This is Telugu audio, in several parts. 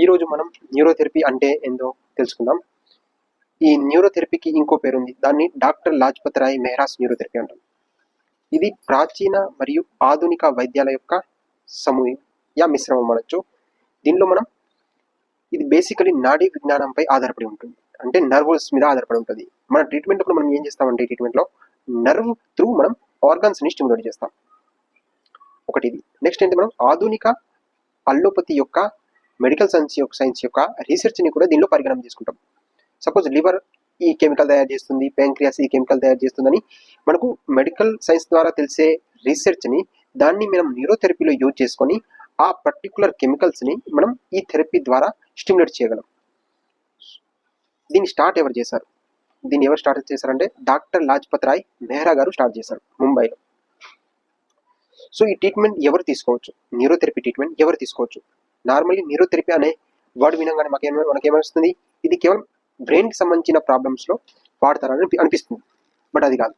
ఈరోజు మనం న్యూరోథెరపీ అంటే ఏందో తెలుసుకుందాం. ఈ న్యూరోథెరపీకి ఇంకో పేరు ఉంది దాన్ని డాక్టర్ లాజ్పత్ రాయ్ మెహ్రాస్ న్యూరోథెరపీ అంటాం ఇది ప్రాచీన మరియు ఆధునిక వైద్యాల యొక్క సమూహ మిశ్రమం అనొచ్చు. దీనిలో మనం ఇది బేసికలీ నాడీ విజ్ఞానంపై ఆధారపడి ఉంటుంది. అంటే నర్వ్స్ మీద ఆధారపడి ఉంటుంది. మన ట్రీట్మెంట్ మనం ఏం చేస్తామంటే ట్రీట్మెంట్లో నర్వ్ త్రూ మనం ఆర్గాన్స్ని స్టిమ్యులేట్ చేస్తాం. ఒకటి ఇది. నెక్స్ట్ ఏంటి మనం ఆధునిక అల్లోపతి యొక్క మెడికల్ సైన్స్ యొక్క సైన్స్ యొక్క రీసెర్చ్ని కూడా దీనిలో పరిగణన తీసుకుంటాం. సపోజ్ లివర్ ఈ కెమికల్ తయారు చేస్తుంది ప్యాంక్రియాస్ ఈ కెమికల్ తయారు చేస్తుందని మనకు మెడికల్ సైన్స్ ద్వారా తెలిసే రీసెర్చ్ని దాన్ని మనం న్యూరోథెరపీలో యూజ్ చేసుకొని ఆ పర్టికులర్ కెమికల్స్ని మనం ఈ థెరపీ ద్వారా స్టిమ్యులేట్ చేయగలం. దీన్ని స్టార్ట్ ఎవరు చేశారు? దీన్ని ఎవరు స్టార్ట్ చేశారంటే డాక్టర్ లాజ్పత్ రాయ్ మెహ్రా గారు స్టార్ట్ చేశారు ముంబైలో. సో ఈ ట్రీట్మెంట్ ఎవరు తీసుకోవచ్చు? న్యూరోథెరపీ ట్రీట్మెంట్ ఎవరు తీసుకోవచ్చు? నార్మల్లీ న్యూరోథెరపీ అనే వర్డ్ వినంగానే మనకి మనకేమనిపిస్తుంది? ఇది కేవలం బ్రెయిన్కి సంబంధించిన ప్రాబ్లమ్స్లో వాడతారని అనిపిస్తుంది. బట్ అది కాదు.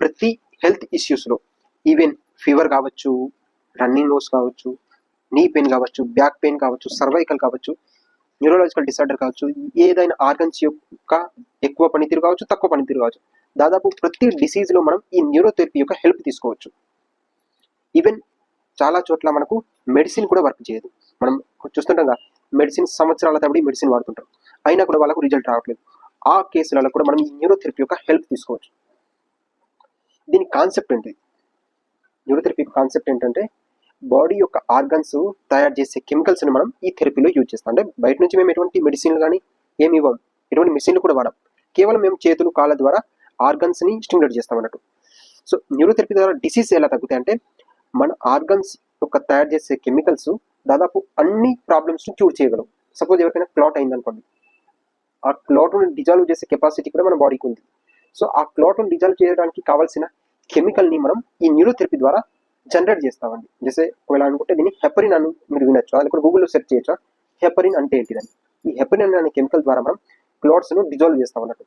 ప్రతి హెల్త్ ఇష్యూస్లో ఈవెన్ ఫీవర్ కావచ్చు రన్నింగ్ నోస్ కావచ్చు నీ పెయిన్ కావచ్చు బ్యాక్ పెయిన్ కావచ్చు సర్వైకల్ కావచ్చు న్యూరోలాజికల్ డిసార్డర్ కావచ్చు ఏదైనా ఆర్గన్స్ యొక్క ఎక్కువ పనితీరు కావచ్చు తక్కువ పనితీరు కావచ్చు. దాదాపు ప్రతి డిసీజ్లో మనం ఈ న్యూరోథెరపీ యొక్క హెల్ప్ తీసుకోవచ్చు. ఈవెన్ చాలా చోట్ల మనకు మెడిసిన్ కూడా వర్క్ చేయదు. మనం చూస్తుండగా మెడిసిన్ సంవత్సరాల తబడి మెడిసిన్ వాడుతుంటారు. అయినా కూడా వాళ్ళకు రిజల్ట్ రావట్లేదు. ఆ కేసులలో కూడా మనం న్యూరోథెరపీ యొక్క హెల్ప్ తీసుకోవచ్చు. దీని కాన్సెప్ట్ ఏంటి? న్యూరోథెరపీ కాన్సెప్ట్ ఏంటంటే బాడీ యొక్క ఆర్గన్స్ తయారు చేసే కెమికల్స్ని మనం ఈ థెరపీలో యూజ్ చేస్తాం. అంటే బయట నుంచి మేము ఎటువంటి మెడిసిన్లు కానీ ఏమి ఇవ్వం ఎటువంటి మెషిన్లు కూడా వాడం. కేవలం మేము చేతులు కాళ్ళ ద్వారా ఆర్గన్స్ని స్టిమ్యులేట్ చేస్తాం అన్నట్టు. సో న్యూరోథెరపీ ద్వారా డిసీజ్ ఎలా తగ్గుతాయి అంటే మన ఆర్గన్స్ యొక్క తయారు చేసే కెమికల్స్ దాదాపు అన్ని ప్రాబ్లమ్స్ని క్యూర్ చేయగలం సపోజ్ ఎవరికైనా క్లాట్ అయిందనుకోండి. ఆ క్లాట్ను డిజాల్వ్ చేసే కెపాసిటీ కూడా మన బాడీకి ఉంది. సో ఆ క్లాట్ను డిజాల్వ్ చేయడానికి కావాల్సిన కెమికల్ని మనం ఈ న్యూరోథెరపీ ద్వారా జనరేట్ చేస్తామండి. జసే ఒకవేళ అనుకుంటే దీన్ని హెపరిన్ అని మీరు వినొచ్చు? అది కూడా గూగుల్లో సెర్చ్ చేయొచ్చు? హెపరిన్ అంటే ఏంటిదని. ఈ హెపరిన్ అనే కెమికల్ ద్వారా మనం క్లాట్స్ను డిజాల్వ్ చేస్తాం అన్నట్టు.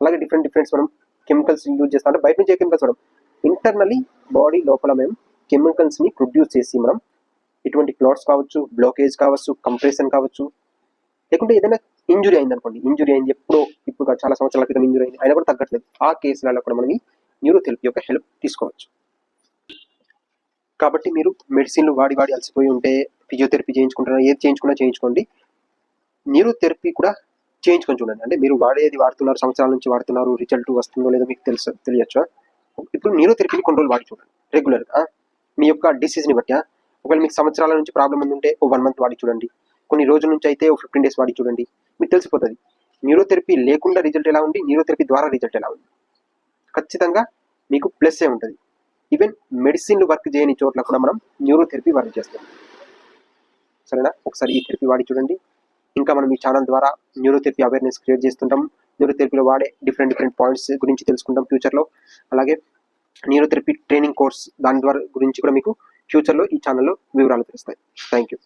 అలాగే డిఫరెంట్ డిఫరెంట్స్ మనం కెమికల్స్ యూజ్ చేస్తాం. అంటే బయట నుంచి ఏ కెమికల్స్ మనం ఇంటర్నలీ బాడీ లోపల మేము కెమికల్స్ని ప్రొడ్యూస్ చేసి మనం ఇటువంటి క్లాట్స్ కావచ్చు బ్లాకేజ్ కావచ్చు కంప్రెషన్ కావచ్చు లేకుంటే ఏదైనా ఇంజురీ అయింది అనుకోండి ఇంజురీ అయింది ఎప్పుడో ఇప్పుడు చాలా సంవత్సరాల క్రితం ఇంజురీ అయింది అయినా కూడా తగ్గట్లేదు. ఆ కేసులలో కూడా మనం న్యూరోథెరపీ యొక్క హెల్ప్ తీసుకోవచ్చు. కాబట్టి మీరు మెడిసిన్లు వాడి వాడి అలసిపోయి ఉంటే ఫిజియోథెరపీ చేయించుకుంటున్నా ఏది చేయించుకున్నా చేయించుకోండి. న్యూరోథెరపీ కూడా చేయించుకొని చూడండి. అంటే మీరు వాడేది వాడుతున్నారు సంవత్సరాల నుంచి వాడుతున్నారు రిజల్ట్ వస్తుందో లేదో మీకు తెలుసు తెలియచ్చు? ఇప్పుడు న్యూరోథెరపీని కొన్ని రోజులు వాడి చూడండి రెగ్యులర్గా మీ యొక్క డిసీజ్ని బట్టి ఒకవేళ మీకు సంవత్సరాల నుంచి ప్రాబ్లం ఉంటే ఓ వన్ మంత్ వాడి చూడండి. కొన్ని రోజుల నుంచి అయితే ఓ ఫిఫ్టీన్ డేస్ వాడి చూడండి. మీకు తెలిసిపోతుంది. న్యూరోథెరపీ లేకుండా రిజల్ట్ ఎలా ఉంది? న్యూరోథెరపీ ద్వారా రిజల్ట్ ఎలా ఉంది? ఖచ్చితంగా మీకు ప్లస్ ఏ ఉంటుంది. ఈవెన్ మెడిసిన్లు వర్క్ చేయని చోట్ల కూడా మనం న్యూరోథెరపీ వర్క్ చేస్తాం. సరేనా? ఒకసారి ఈ థెరపీ వాడి చూడండి. ఇంకా మనం ఈ ఛానల్ ద్వారా న్యూరోథెరపీ అవేర్నెస్ క్రియేట్ చేస్తుంటాం. న్యూరోథెరపీలో వాడే డిఫరెంట్ డిఫరెంట్ పాయింట్స్ గురించి తెలుసుకుంటాం ఫ్యూచర్లో అలాగే న్యూరోథెరపీ ట్రైనింగ్ కోర్స్ దాని ద్వారా గురించి కూడా మీకు ఫ్యూచర్లో ఈ ఛానల్లో వివరాలు తెలుస్తాయి. Thank you